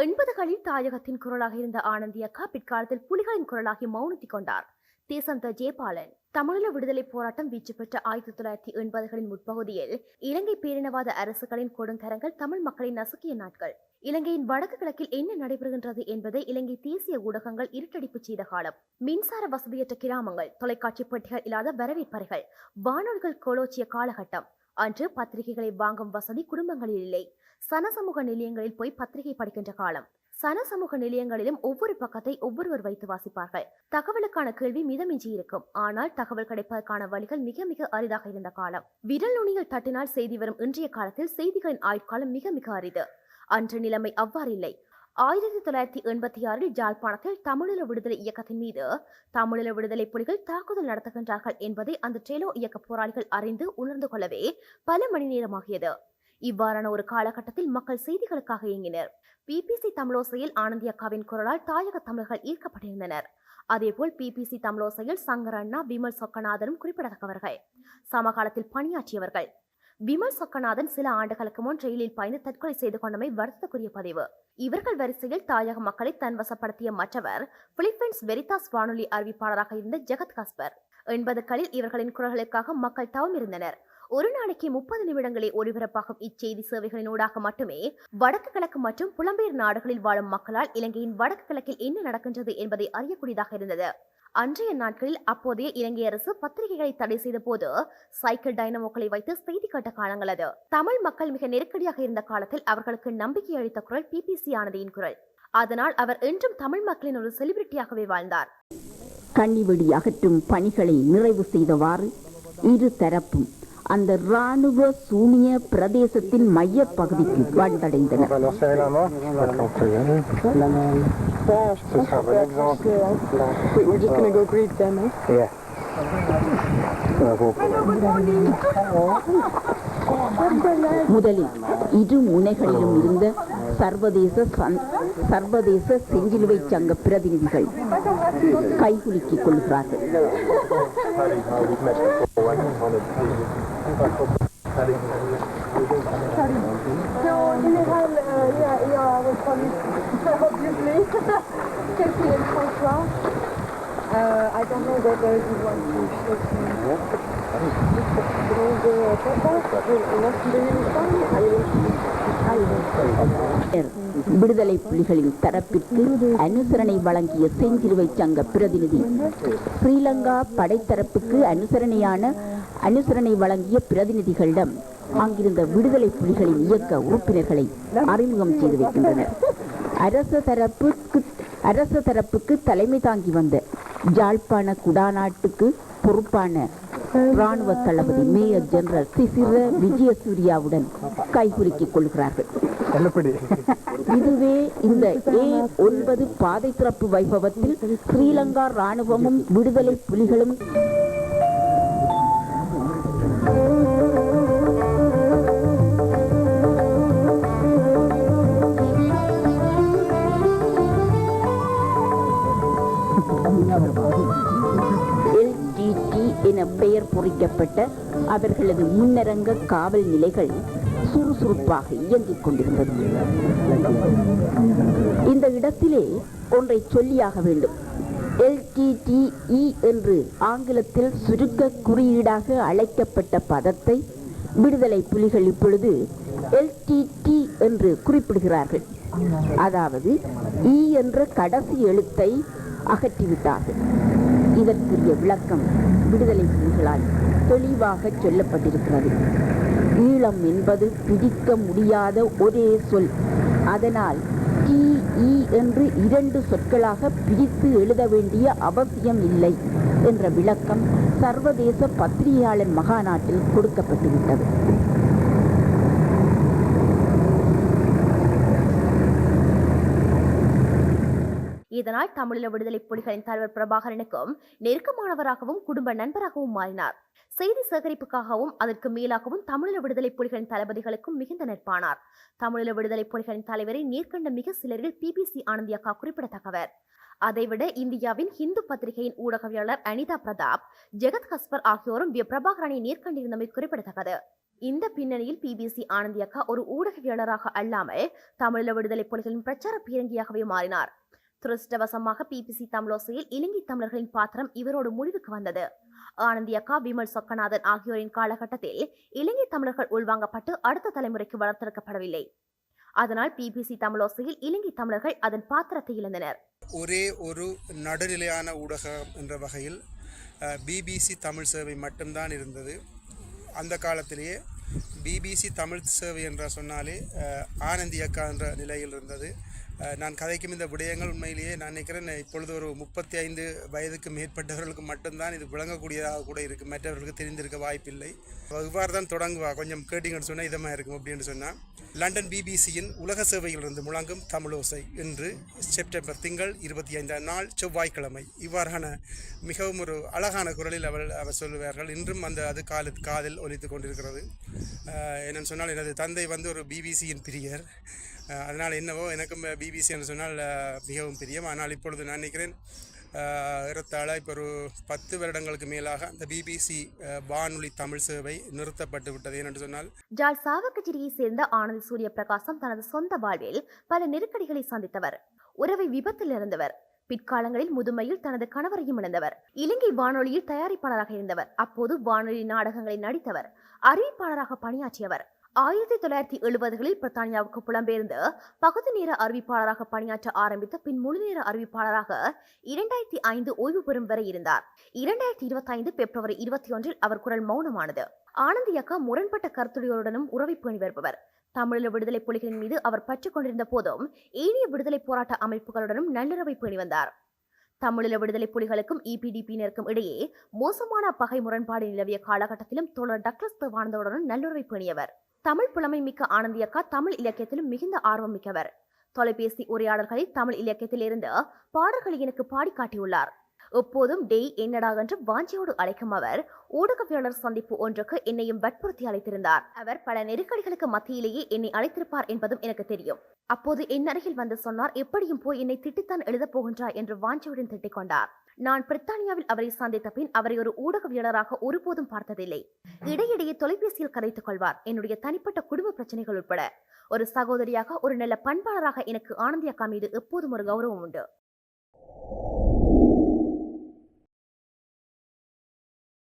எண்பதுகளில் தாயகத்தின் குரலாக இருந்த ஆனந்தி அக்கா பிற்காலத்தில் புலிகளின் குரலாகி மௌனத்தி கொண்டார். தேசந்த ஜெயபாலன் தமிழீழ விடுதலை போராட்டம் வீச்சு பெற்ற ஆயிரத்தி தொள்ளாயிரத்தி எண்பதுகளின் முற்பகுதியில் இலங்கை பேரினவாத அரசுகளின் கொடுங்கரங்கள் தமிழ் மக்களை நசுக்கிய நாட்கள். இலங்கையின் வடக்கு கிழக்கில் என்ன நடைபெறுகின்றது என்பதை இலங்கை தேசிய ஊடகங்கள் இருட்டடிப்பு செய்த காலம். மின்சார வசதியற்ற கிராமங்கள் தொலைக்காட்சி பெட்டிகள் இல்லாத வரவேற்பறைகள் வானொலிகள் கோலோச்சிய காலகட்டம். அன்று பத்திரிகைகளை வாங்கும் வசதி குடும்பங்களில் இல்லை. சனசமூக நிலையங்களில் போய் பத்திரிகை படிக்கின்ற காலம். சனசமூக நிலையங்களிலும் ஒவ்வொரு பக்கத்தை ஒவ்வொருவர் வைத்து வாசிப்பார்கள். தகவலுக்கான கேள்வி மிதமிஞ்சி இருக்கும். ஆனால் தகவல் கிடைப்பதற்கான வழிகள் மிக மிக அரிதாக இருந்த காலம். விரல் நுனியில் தட்டினால் செய்தி வரும் இன்றைய காலத்தில் செய்திகளின் ஆயுட்காலம் மிக மிக அரிது. அன்று நிலைமை அவ்வாறில்லை ஆயிரத்தி தொள்ளாயிரத்தி எண்பத்தி ஆறில் ஜாழ்ப்பாணத்தில் தமிழீழ விடுதலை இயக்கத்தின் மீது தமிழீழ விடுதலை புலிகள் தாக்குதல் நடத்துகின்றார்கள் என்பதை அந்த டெலோ இயக்க போராளிகள் அறிந்து உணர்ந்து கொள்ளவே பல மணி நேரமாகியது. இவ்வாறான ஒரு காலகட்டத்தில் மக்கள் செய்திகளுக்காக இயங்கினர். பிபிசி தமிழோசையில் ஆனந்தி அக்காவின் குரலால் தாயக தமிழர்கள் ஈர்க்கப்பட்டிருந்தனர். அதேபோல் பிபிசி தமிழோசையில் சங்கர் அண்ணா விமல் சொக்கநாதனும் குறிப்பிடத்தக்கவர்கள். சமகாலத்தில் பணியாற்றியவர்கள். விமல் சொக்கநாதன் சில ஆண்டுகளுக்கு முன் ரயிலில் பயந்து தற்கொலை செய்து கொண்டமை வருத்தக்குரிய பதிவு. இவர்கள் வரிசையில் தாயக மக்களை தன்வசப்படுத்திய மற்றவர் பிலிப்பைன்ஸ் வெரிதாஸ் வானொலி அறிவிப்பாளராக இருந்த ஜெகத் கஸ்பர். எண்பதுகளில் இவர்களின் குரல்களுக்காக மக்கள் தவம் இருந்தனர் ஒரு நாளைக்கு முப்பது நிமிடங்களே ஒளிபரப்பாகும் இச்செய்தி சேவைகளின் ஊடாக மட்டுமே வடக்கு கிழக்கு மற்றும் புலம்பெயர் நாடுகளில் வாழும் மக்களால் இலங்கையின் வடக்கு கிழக்கில் என்ன நடக்கின்றது என்பதை அறியக்கூடியதாக இருந்தது. அன்றைய நாட்களில் அப்போதைய இலங்கை அரசு பத்திரிகைகளை தடை செய்த போது சைக்கிள் டைனமோக்களை வைத்து செய்தி கட்ட காலங்கள் அது. தமிழ் மக்கள் மிக நெருக்கடியாக இருந்த காலத்தில் அவர்களுக்கு நம்பிக்கை அளித்த குரல் பிபிசி ஆனதியின் குரல். அதனால் அவர் என்றும் தமிழ் மக்களின் ஒரு செலிபிரிட்டியாகவே வாழ்ந்தார். கன்னிவெடி அகற்றும் பணிகளை நிறைவு செய்தவாறு இரு தரப்பும் அந்த ராணுவ சூனிய பிரதேசத்தின் மைய பகுதிக்கு வந்தடைந்தனர். Eh? முதலில் இரு முனைகளிலும் இருந்த சர்வதேச சந்- சர்வதேச செஞ்சிலுவை சங்க பிரதிநிதிகள் கைகுலுக்கிக் கொள்கிறார்கள் So, in general, uh, yeah, yeah, I was calling, obviously. Casey and François. Uh, I don't know whether you want to shake me. Donc, uh, François, you want to do uniform? I will. விடுதலை புலிகளின் தரப்பிற்கு அனுசரணை வழங்கிய செஞ்சிலுவை சங்க பிரதிநிதி. ஸ்ரீலங்கா படைத்தரப்புக்கு அனுசரணையான அனுசரணை வழங்கிய பிரதிநிதிகளிடம் அங்கிருந்த விடுதலை புலிகளின் இயக்க உறுப்பினர்களை அறிமுகம் செய்து வைக்கின்றனர். அரச தரப்புக்கு அரச தரப்புக்கு தலைமை தாங்கி வந்த ஜாழ்ப்பாண குடாநாட்டுக்கு பொறுப்பான ராணுவ தளபதி மேயர் ஜெனரல் சிசிர விஜயசூர்யாவுடன் கைகுலுக்கிக் கொள்கிறார்கள். இதுவே இந்த ஏ ஒன்பது பாதை திறப்பு வைபவத்தில் ஸ்ரீலங்கா ராணுவமும் விடுதலை புலிகளும் எல்டிடி என பெயர் பொறிக்கப்பட்ட அவர்களது முன்னரங்க காவல் நிலைகள் சுறுசுறுப்பாக இயங்கிக் கொண்டிருந்தது. இந்த இடத்திலே ஒன்றை சொல்லியாக வேண்டும். எல்டிடிஇ என்று ஆங்கிலத்தில் சுருக்க குறியீடாக அழைக்கப்பட்ட பதத்தை விடுதலை புலிகள் இப்பொழுது எல்டிடி என்று குறிப்பிடுகிறார்கள். அதாவது இ என்ற கடைசி எழுத்தை அகற்றிவிட்டார்கள். இதற்குரிய விளக்கம் விடுதலை புலிகளால் தெளிவாக சொல்லப்பட்டிருக்கிறது. ஈழம் என்பது பிடிக்க முடியாத ஒரே சொல். அதனால் டி இ என்று இரண்டு சொற்களாக பிரித்து எழுத வேண்டிய அவசியம் இல்லை என்ற விளக்கம் சர்வதேச பத்திரிகையாளர் மகாநாட்டில் கொடுக்கப்பட்டுவிட்டது. இதனால் தமிழீழ விடுதலை புலிகளின் தலைவர் பிரபாகரனுக்கும் நெருக்கமானவராகவும் குடும்ப நண்பராகவும் மாறினார். செய்தி சேகரிப்புக்காகவும் அதற்கு மேலாகவும் தமிழீழ விடுதலை புலிகளின் தளபதிகளுக்கும் மிகுந்த நட்பானார். தமிழீழ விடுதலை புலிகளின் தலைவரை நேர்கண்ட மிக சிலரில் பிபிசி ஆனந்தி அக்கா குறிப்பிடத்தக்கவர். அதைவிட இந்தியாவின் ஹிந்து பத்திரிகையின் ஊடகவியலாளர் அனிதா பிரதாப் ஜெகத் கஸ்பர் ஆகியோரும் பிரபாகரனை நேர்கண்டிருந்தமை குறிப்பிடத்தக்கது. இந்த பின்னணியில் பிபிசி ஆனந்தி அக்கா ஒரு ஊடகவியலராக அல்லாமல் தமிழீழ விடுதலை புலிகளின் பிரச்சார பீரங்கியாகவே மாறினார். துரஷ்டவசமாக பிபிசி தமிழோசையில் இலங்கை தமிழர்களின் பாத்திரம் இவரோடு முடிவுக்கு வந்தது. ஆனந்தி அக்கா விமல் சொக்கநாதன் ஆகியோரின் காலகட்டத்தில் இலங்கை தமிழர்கள் உள்வாங்கப்பட்டு அடுத்த தலைமுறைக்கு வளர்த்தெடுக்கப்படவில்லை. அதனால் பிபிசி தமிழோசையில் இலங்கை தமிழர்கள் அதன் பாத்திரத்தை இழந்தனர். ஒரே ஒரு நடுநிலையான ஊடகம் என்ற வகையில் பிபிசி தமிழ் சேவை மட்டும்தான் இருந்தது. அந்த காலத்திலேயே பிபிசி தமிழ் சேவை என்ற சொன்னாலே ஆனந்தி அக்கா என்ற நிலையில் இருந்தது. நான் கதைக்கும் இந்த விடயங்கள் உண்மையிலேயே நான் நினைக்கிறேன் இப்பொழுது ஒரு முப்பத்தி ஐந்து வயதுக்கு மேற்பட்டவர்களுக்கு மட்டும்தான் இது விளங்கக்கூடியதாக கூட இருக்குது மற்றவர்களுக்கு தெரிந்திருக்க வாய்ப்பில்லை. இவ்வாறு தான் தொடங்குவா. கொஞ்சம் கேட்டிங்கன்னு சொன்னால் இதமாக இருக்கும் அப்படின்னு சொன்னால் லண்டன் பிபிசியின் உலக சேவையிலிருந்து முழங்கும் தமிழோசை இன்று செப்டம்பர் திங்கள் இருபத்தி ஐந்தாம் நாள் செவ்வாய்க்கிழமை. இவ்வாறான மிகவும் ஒரு அழகான குரலில் அவள் அவர் சொல்லுவார்கள். இன்றும் அந்த அது காலில் காதில் ஒலித்து கொண்டிருக்கிறது. என்னன்னு சொன்னால் எனது தந்தை வந்து ஒரு பிபிசியின் பிரியர். அதனால் என்னவோ எனக்கும் பிபிசி என்று சொன்னால் மிகவும் பிரியம். ஆனால் இப்பொழுது நான் நினைக்கிறேன் அஹ், ஏறத்தாழ இப்போ ஒரு பத்து வருடங்களுக்கு மேலாக அந்த பிபிசி வானொலி தமிழ் சேவை நிறுத்தப்பட்டு விட்டது. ஏனென்று சொன்னால் ஜால் சாவக்கச்சேரியை சேர்ந்த ஆனந்த் சூரிய பிரகாசம் தனது சொந்த வாழ்வில் பல நெருக்கடிகளை சந்தித்தவர். உறவை விபத்தில் இறந்தவர். பிற்காலங்களில் முதுமையில் தனது கணவரையும் இழந்தவர். இலங்கை வானொலியில் தயாரிப்பாளராக இருந்தவர். அப்போது வானொலி நாடகங்களை நடித்தவர். அறிவிப்பாளராக பணியாற்றியவர். ஆயிரத்தி தொள்ளாயிரத்தி எழுபதுகளில் பிரித்தானியாவுக்கு புலம்பெயர்ந்து பகுதி நேர அறிவிப்பாளராக பணியாற்ற ஆரம்பித்த பின் முழுநேர அறிவிப்பாளராக இரண்டாயிரத்தி ஐந்து ஓய்வு பெறும் வரை இருந்தார். இரண்டாயிரத்தி இருபத்தி ஐந்து பிப்ரவரி இருபத்தி ஒன்றில் அவர் குரல் மௌனமானது. ஆனந்தியக்கா முரண்பட்ட கருத்துடையோருடனும் உறவை பேணி வருபவர். தமிழீழ விடுதலை புலிகளின் மீது அவர் பற்றுக் கொண்டிருந்த போதும் ஏனைய விடுதலை போராட்ட அமைப்புகளுடனும் நல்லுறவை பேணி வந்தார். தமிழீழ விடுதலை புலிகளுக்கும் இபிடிபியினருக்கும் இடையே மோசமான பகை முரண்பாடு நிலவிய காலகட்டத்திலும் தோழர் டக்ளஸ் தேவானந்தவுடனும் நல்லுறவை பேணியவர். தமிழ் புலமை மிக்க ஆனந்தி அக்கா தமிழ் இலக்கியத்திலும் மிகுந்த ஆர்வம் மிக்கவர். தொலைபேசி உரையாடல்களில் தமிழ் இலக்கியத்தில் இருந்து பாடல்களை எனக்கு பாடி காட்டியுள்ளார். எப்போதும் டெய் என்னடா என்று வாஞ்சியோடு அழைக்கும் அவர் ஊடகவியலாளர் சந்திப்பு ஒன்றுக்கு என்னையும் வற்புறுத்தி அழைத்திருந்தார். அவர் பல நெருக்கடிகளுக்கு மத்தியிலேயே என்னை அழைத்திருப்பார் என்பதும் எனக்கு தெரியும். அப்போது என் அருகில் வந்து சொன்னார் எப்படியும் போய் என்னை திட்டித்தான் எழுதப் போகின்றார் என்று வாஞ்சியுடன் திட்டிக் கொண்டார். நான் பிரித்தானியாவில் அவரை சந்தித்த பின் அவரை ஒரு ஊடகவியலராக ஒருபோதும் பார்த்ததில்லை. இடையிடையே தொலைபேசியில் கதைத்துக் கொள்வார். என்னுடைய தனிப்பட்ட குடும்ப பிரச்சனைகள் உட்பட. ஒரு சகோதரியாக ஒரு நல்ல பண்பாளராக எனக்கு ஆனந்தி அக்கா மீது எப்போதும் ஒரு கௌரவம் உண்டு.